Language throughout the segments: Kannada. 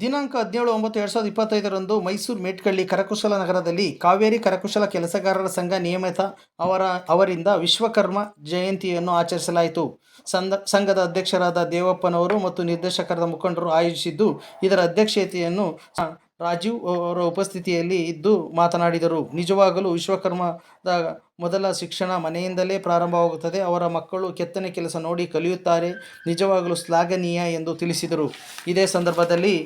ದಿನಾಂಕ ಹದಿನೇಳು ಒಂಬತ್ತು ಎರಡು ಸಾವಿರದ ಇಪ್ಪತ್ತೈದರಂದು ಮೈಸೂರು ಮೇಟ್ಕಳ್ಳಿ ಕರಕುಶಲ ನಗರದಲ್ಲಿ ಕಾವೇರಿ ಕರಕುಶಲ ಕೆಲಸಗಾರರ ಸಂಘ ನಿಯಮಿತ ಅವರ ಅವರಿಂದ ವಿಶ್ವಕರ್ಮ ಜಯಂತಿಯನ್ನು ಆಚರಿಸಲಾಯಿತು. ಸಂಘದ ಅಧ್ಯಕ್ಷರಾದ ದೇವಪ್ಪನವರು ಮತ್ತು ನಿರ್ದೇಶಕರಾದ ಮುಖಂಡರು ಆಯೋಜಿಸಿದ್ದು, ಇದರ ಅಧ್ಯಕ್ಷತೆಯನ್ನು ರಾಜೀವ್ ಅವರ ಉಪಸ್ಥಿತಿಯಲ್ಲಿ ಇದ್ದು ಮಾತನಾಡಿದರು. ನಿಜವಾಗಲೂ ವಿಶ್ವಕರ್ಮದ ಮೊದಲ ಶಿಕ್ಷಣ ಮನೆಯಿಂದಲೇ ಪ್ರಾರಂಭವಾಗುತ್ತದೆ. ಅವರ ಮಕ್ಕಳು ಕೆತ್ತನೆ ಕೆಲಸ ನೋಡಿ ಕಲಿಯುತ್ತಾರೆ. ನಿಜವಾಗಲೂ ಶ್ಲಾಘನೀಯ ಎಂದು ತಿಳಿಸಿದರು. ಇದೇ ಸಂದರ್ಭದಲ್ಲಿ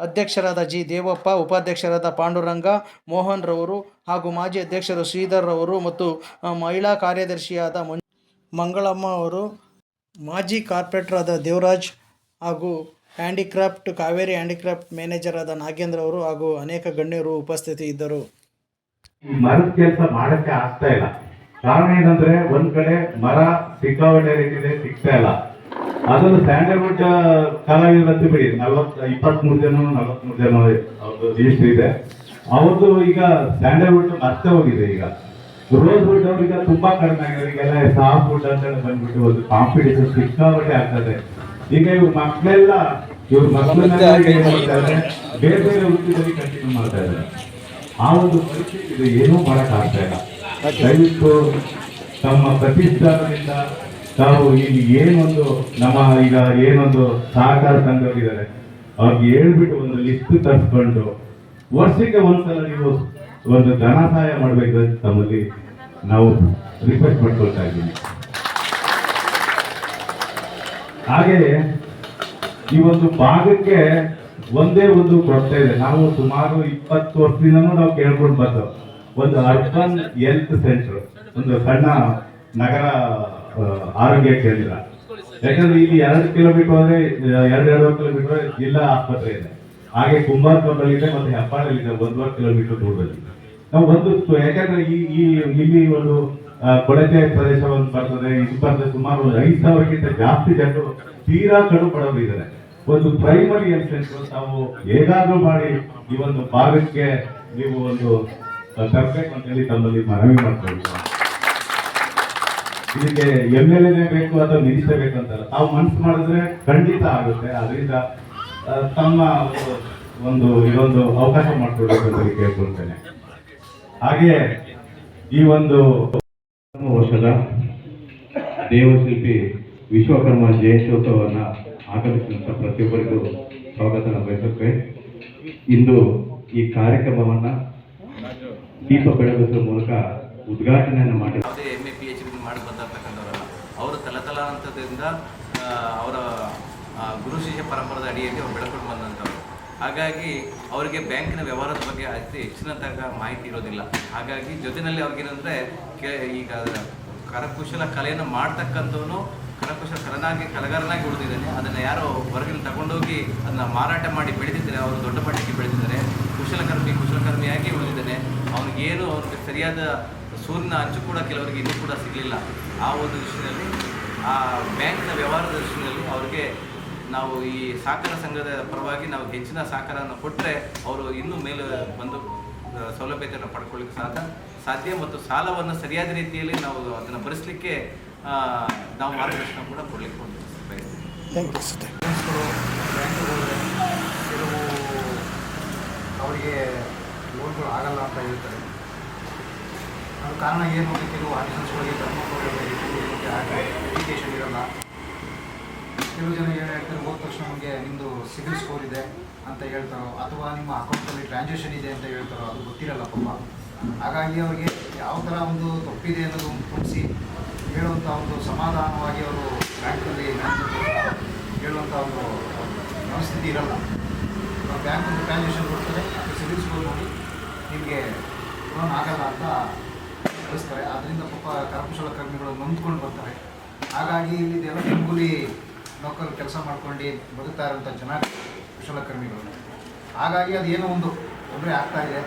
ಅಧ್ಯಕ್ಷರಾದ ಜಿ. ದೇವಪ್ಪ, ಉಪಾಧ್ಯಕ್ಷರಾದ ಪಾಂಡುರಂಗ, ಮೋಹನ್ ರವರು ಹಾಗೂ ಮಾಜಿ ಅಧ್ಯಕ್ಷರು ಶ್ರೀಧರ್ ರವರು ಮತ್ತು ಮಹಿಳಾ ಕಾರ್ಯದರ್ಶಿಯಾದ ಮಂಗಳಮ್ಮ ಅವರು, ಮಾಜಿ ಆದ ದೇವರಾಜ್ ಹಾಗೂ ಹ್ಯಾಂಡಿಕ್ರಾಫ್ಟ್, ಕಾವೇರಿ ಹ್ಯಾಂಡಿಕ್ರಾಫ್ಟ್ ಮ್ಯಾನೇಜರ್ ಆದ ನಾಗೇಂದ್ರ ಅವರು ಹಾಗೂ ಅನೇಕ ಗಣ್ಯರು ಉಪಸ್ಥಿತಿ ಇದ್ದರು. ಮರದ ಕೆಲಸ ಮಾಡಕ್ಕೆ ಆಗ್ತಾ ಇಲ್ಲ. ಕಾರಣ ಏನಂದ್ರೆ, ಒಂದ್ ಕಡೆ ಮರ ರೀತಿಯಲ್ಲಿ ಸಿಗ್ತಾ ಇಲ್ಲ. ಅದೊಂದು ಸ್ಯಾಂಡಲ್ವುಡ್ ಕಲಾವಿದರಂತೂ ಬಿಡಿ. ನಲ್ವತ್ ಇಪ್ಪತ್ಮೂರು ಜನ ನಲವತ್ಮೂರು ಜನ ಅವ್ರದ್ದು ಲಿಸ್ಟ್ ಇದೆ. ಅವ್ರದ್ದು ಈಗ ಸ್ಯಾಂಡಲ್ವುಡ್ ಮತ್ತೆ ಹೋಗಿದೆ ಈಗ. ರೋಸ್ ವುಡ್ ಈಗ ತುಂಬಾ ಕಡಿಮೆ ಆಗಿದೆ ಈಗೆಲ್ಲ ಸಾಫ್ಟ್ ವುಡ್ ಅಂತ ಬಂದ್ಬಿಟ್ಟು ಒಂದು ಕಾಂಪಿಟೇಷನ್ ಸಿಕ್ಕಾಪಟ್ಟೆ ಆಗ್ತದೆ. ಈಗ ಇವ್ರ ಮಕ್ಕಳೆಲ್ಲ ಇವ್ರ ಮಕ್ಕಳನ್ನ ಬೇರೆ ಬೇರೆ ವೃತ್ತಿಯಲ್ಲಿ ಕಂಟಿನ್ಯೂ ಮಾಡ್ತಾ ಇದ್ದಾರೆ. ಆ ಒಂದು ಪರಿಸ್ಥಿತಿ ಇದು. ಏನೂ ಮಾಡೋಕ್ಕಾಗ್ತಾ ಇಲ್ಲ. ದಯವಿಟ್ಟು ತಮ್ಮ ಪ್ರತಿಷ್ಠಾನದಿಂದ ತಾವು ಇಲ್ಲಿ ಏನೊಂದು ನಮ್ಮ ಈಗ ಏನೊಂದು ಸಹಕಾರ ಸಂಘಗಳಿದ್ದಾರೆ ಅವ್ರಿಗೆ ಹೇಳ್ಬಿಟ್ಟು ಒಂದು ಲಿಸ್ಟ್ ತರಿಸ್ಕೊಂಡು ವರ್ಷಕ್ಕೆ ಒಂದ್ಸಲ ನೀವು ಒಂದು ಧನ ಸಹಾಯ ಮಾಡ್ಬೇಕು ಅಂತ ತಮ್ಮಲ್ಲಿ ನಾವು ರಿಕ್ವೆಸ್ಟ್ ಮಾಡ್ಕೊಳ್ತಾ ಇದ್ದೀವಿ. ಹಾಗೆ ಈ ಒಂದು ಭಾಗಕ್ಕೆ ಒಂದೇ ಒಂದು ಕೊರತೆ ಇದೆ. ನಾವು ಸುಮಾರು ಇಪ್ಪತ್ತು ವರ್ಷದಿಂದನೂ ನಾವು ಕೇಳ್ಕೊಂಡು ಬಂದು ಒಂದು ಅರ್ಬನ್ ಹೆಲ್ತ್ ಸೆಂಟರ್, ಒಂದು ಸಣ್ಣ ನಗರ ಆರೋಗ್ಯ ಕೇಂದ್ರ ಯಾಕಂದ್ರೆ ಇಲ್ಲಿ ಎರಡು ಕಿಲೋಮೀಟರ್ ಅಂದ್ರೆ ಎರಡು ಎರಡು ಕಿಲೋಮೀಟರ್ ಜಿಲ್ಲಾ ಆಸ್ಪತ್ರೆ ಇದೆ. ಹಾಗೆ ಕುಂಬಾರ್ಕೊಂಡಲ್ಲಿ ಇದೆ ಮತ್ತೆ ಹೆಪ್ಪಾಡಲ್ಲಿ ಇದೆ ಒಂದೂವರೆ ಕಿಲೋಮೀಟರ್ ದೂರದಲ್ಲಿ. ನಾವು ಒಂದು ಯಾಕಂದ್ರೆ ಈ ಈ ಇಲ್ಲಿ ಒಂದು ಆ, ಕೊಳಚೆ ಪ್ರದೇಶ ಒಂದು ಬರ್ತದೆ ಇದು ಬರ್ತದೆ ಸುಮಾರು ಒಂದು ಐದು ಸಾವಿರಕ್ಕಿಂತ ಜಾಸ್ತಿ ಜನರು ತೀರಾ ಕಡು ಬಡವರು ಇದ್ದಾರೆ. ಒಂದು ಪ್ರೈಮರಿ ಹೆಲ್ತ್ ನಾವು ಹೇಗಾದ್ರೂ ಮಾಡಿ ಈ ಒಂದು ಭಾಗಕ್ಕೆ ನೀವು ಒಂದು ಕರ್ಬೇಕು ಅಂತೇಳಿ ತಮ್ಮಲ್ಲಿ ಮನವಿ ಮಾಡ್ಕೊಳ್ತೀವಿ. ಇದಕ್ಕೆ ಎಂ ಎಲ್ ಎನೇ ಬೇಕು ಅಥವಾ ಮಿನಿಸ್ಟರ್ ಬೇಕು ಅಂತಲ್ಲ ತಾವು ಮನಸ್ಸು ಮಾಡಿದ್ರೆ ಖಂಡಿತ ಆಗುತ್ತೆ. ಅದರಿಂದ ತಮ್ಮ ಒಂದು- ಇದೊಂದು ಅವಕಾಶ ಮಾಡಿಕೊಡ್ಬೇಕು ಅಂತ ಕೇಳ್ಕೊಳ್ತೇನೆ. ಹಾಗೆ ಈ ಒಂದು ವರ್ಷದ ದೇವಶಿಲ್ಪಿ ವಿಶ್ವಕರ್ಮ ಜಯಂತ್ಯೋತ್ಸವವನ್ನು ಆಗಮಿಸಿದಂಥ ಪ್ರತಿಯೊಬ್ಬರಿಗೂ ಸ್ವಾಗತ ಬಯಸುತ್ತೇವೆ ಇಂದು ಈ ಕಾರ್ಯಕ್ರಮವನ್ನು ದೀಪ ಬೆಳಗಿಸುವ ಮೂಲಕ ಉದ್ಘಾಟನೆಯನ್ನು ಮಾಡಿ ಮಾಡಿ ಬಂದಿರ್ತಕ್ಕಂಥವರಲ್ಲ, ಅವರು ತಲತಲಾಂತದಿಂದ ಅವರ ಗುರು ಶಿಷ್ಯ ಪರಂಪರದ ಅಡಿಯಲ್ಲಿ ಅವ್ರು ಬೆಳ್ಕೊಂಡು ಬಂದಂಥವ್ರು. ಹಾಗಾಗಿ ಅವರಿಗೆ ಬ್ಯಾಂಕಿನ ವ್ಯವಹಾರದ ಬಗ್ಗೆ ಅತಿ ಹೆಚ್ಚಿನದಾಗ ಮಾಹಿತಿ ಇರೋದಿಲ್ಲ. ಹಾಗಾಗಿ ಜೊತೆಯಲ್ಲಿ ಅವ್ರಿಗೇನಂದರೆ, ಕೆ, ಈಗ ಕರಕುಶಲ ಕಲೆಯನ್ನು ಮಾಡ್ತಕ್ಕಂಥವನು ಕರಕುಶಲ ಕಲನಾಗಿ ಕಲೆಗಾರನಾಗಿ ಉಳಿದಿದ್ದಾನೆ. ಅದನ್ನು ಯಾರೋ ಹೊರಗಿನ ತಗೊಂಡೋಗಿ ಅದನ್ನು ಮಾರಾಟ ಮಾಡಿ ಬೆಳೆದಿದ್ದಾರೆ, ಅವರು ದೊಡ್ಡ ಮಟ್ಟಕ್ಕೆ ಬೆಳೆದಿದ್ದಾರೆ. ಕುಶಲಕರ್ಮಿ ಕುಶಲಕರ್ಮಿಯಾಗಿ ಉಳಿದಿದ್ದಾನೆ. ಅವನಿಗೇನು ಅವ್ರಿಗೆ ಸರಿಯಾದ ಸೂರ್ಯನ ಅಂಚು ಕೂಡ ಕೆಲವರಿಗೆ ಇನ್ನೂ ಕೂಡ ಸಿಗಲಿಲ್ಲ. ಆ ಒಂದು ದೃಷ್ಟಿಯಲ್ಲಿ ಆ ಬ್ಯಾಂಕ್ನ ವ್ಯವಹಾರದ ದೃಷ್ಟಿಯಲ್ಲಿ ಅವರಿಗೆ ನಾವು ಈ ಸಹಕಾರ ಸಂಘದ ಪರವಾಗಿ ನಾವು ಹೆಚ್ಚಿನ ಸಹಕಾರವನ್ನು ಕೊಟ್ಟರೆ ಅವರು ಇನ್ನೂ ಮೇಲೆ ಬಂದು ಸೌಲಭ್ಯತೆಯನ್ನು ಪಡ್ಕೊಳ್ಳಿಕ್ಕೆ ಸಾಧ್ಯ ಸಾಧ್ಯ ಮತ್ತು ಸಾಲವನ್ನು ಸರಿಯಾದ ರೀತಿಯಲ್ಲಿ ನಾವು ಅದನ್ನು ಭರಿಸಲಿಕ್ಕೆ ನಾವು ಮಾರ್ಗದರ್ಶನ ಕೂಡ ಕೊಡಲಿಕ್ಕೆ ಬಯಸ್ತೀವಿ ಥ್ಯಾಂಕ್ ಯು ಸರ್ ಬ್ಯಾಂಕ್ಗಳು ಬ್ಯಾಂಕ್ಗಳು ಕೆಲವು ಅವರಿಗೆ ಲೋನ್ಗಳು ಆಗಲ್ಲ ಅಂತ ಹೇಳ್ತಾರೆ. ಕಾರಣ ಏನು ಕೆಲವು ಆಫೀಸರ್ಸ್ಗಳಿಗೆ ಧರ್ಮಗಳಿಗೆ ಎಜುಕೇಷನ್ ಇರಲ್ಲ. ಕೆಲವು ಜನ ಹೇಳ್ತಾರೆ ಹೋದ ತಕ್ಷಣ ನಮಗೆ ನಿಮ್ಮದು ಸಿಬಿಲ್ ಸ್ಕೋರ್ ಇದೆ ಅಂತ ಹೇಳ್ತಾರೋ, ಅಥವಾ ನಿಮ್ಮ ಅಕೌಂಟಲ್ಲಿ ಟ್ರಾನ್ಸಾಕ್ಷನ್ ಇದೆ ಅಂತ ಹೇಳ್ತಾರೋ, ಅದು ಗೊತ್ತಿರಲ್ಲ ಪಾಪ. ಹಾಗಾಗಿ ಅವರಿಗೆ ಯಾವ ಥರ ಒಂದು ತಪ್ಪಿದೆ ಅನ್ನೋದು ಒಂದು ತೋರಿಸಿ ಹೇಳುವಂಥ ಒಂದು ಸಮಾಧಾನವಾಗಿ ಅವರು ಬ್ಯಾಂಕಲ್ಲಿ ಹೇಳುವಂಥ ಒಂದು ಮನಸ್ಥಿತಿ ಇರಲ್ಲ. ಬ್ಯಾಂಕ್ ಒಂದು ಟ್ರಾನ್ಸಾಕ್ಷನ್ ಕೊಡ್ತಾರೆ ಸಿಬಿಲ್ ಸ್ಕೋರ್ ನೋಡಿ ನಿಮಗೆ ಲೋನ್ ಆಗಲ್ಲ ಅಂತ ಕಳಿಸ್ತಾರೆ ಅದರಿಂದ ಪಾಪ ಕರಕುಶಲ ಕರ್ಮಿಗಳು ನೊಂದ್ಕೊಂಡು ಬರ್ತಾರೆ. ಹಾಗಾಗಿ ಇಲ್ಲಿ ಇದೆಲ್ಲ ನೌಕರರು ನೌಕರು ಕೆಲಸ ಮಾಡ್ಕೊಂಡು ಬದುಕ್ತಾ ಇರೋಂಥ ಜನ ಕುಶಲಕರ್ಮಿಗಳು ಹಾಗಾಗಿ ಅದೇನೋ ಒಂದು ತೊಂದರೆ ಆಗ್ತಾ ಇದೆ.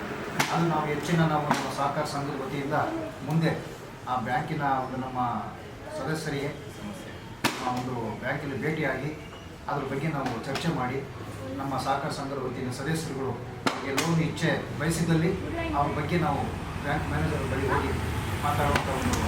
ಅದು ನಾವು ಹೆಚ್ಚಿನ ನಾವು ನಮ್ಮ ಸಹಕಾರ ಸಂಘದ ವತಿಯಿಂದ ಮುಂದೆ ಆ ಬ್ಯಾಂಕಿನ ಒಂದು ನಮ್ಮ ಸದಸ್ಯರಿಗೆ, ಆ ಒಂದು ಬ್ಯಾಂಕಲ್ಲಿ ಭೇಟಿಯಾಗಿ ಅದ್ರ ಬಗ್ಗೆ ನಾವು ಚರ್ಚೆ ಮಾಡಿ, ನಮ್ಮ ಸಹಕಾರ ಸಂಘದ ವತಿಯಿಂದ ಸದಸ್ಯರುಗಳು ಲೋನ್ ಇಚ್ಛೆ ಬಯಸಿದ್ದಲ್ಲಿ ಅವ್ರ ಬಗ್ಗೆ ನಾವು ಬ್ಯಾಂಕ್ ಮ್ಯಾನೇಜರ್ ಬಳಿ ಹೋಗಿ ಮಾತಾಡುವಂಥ ಒಂದು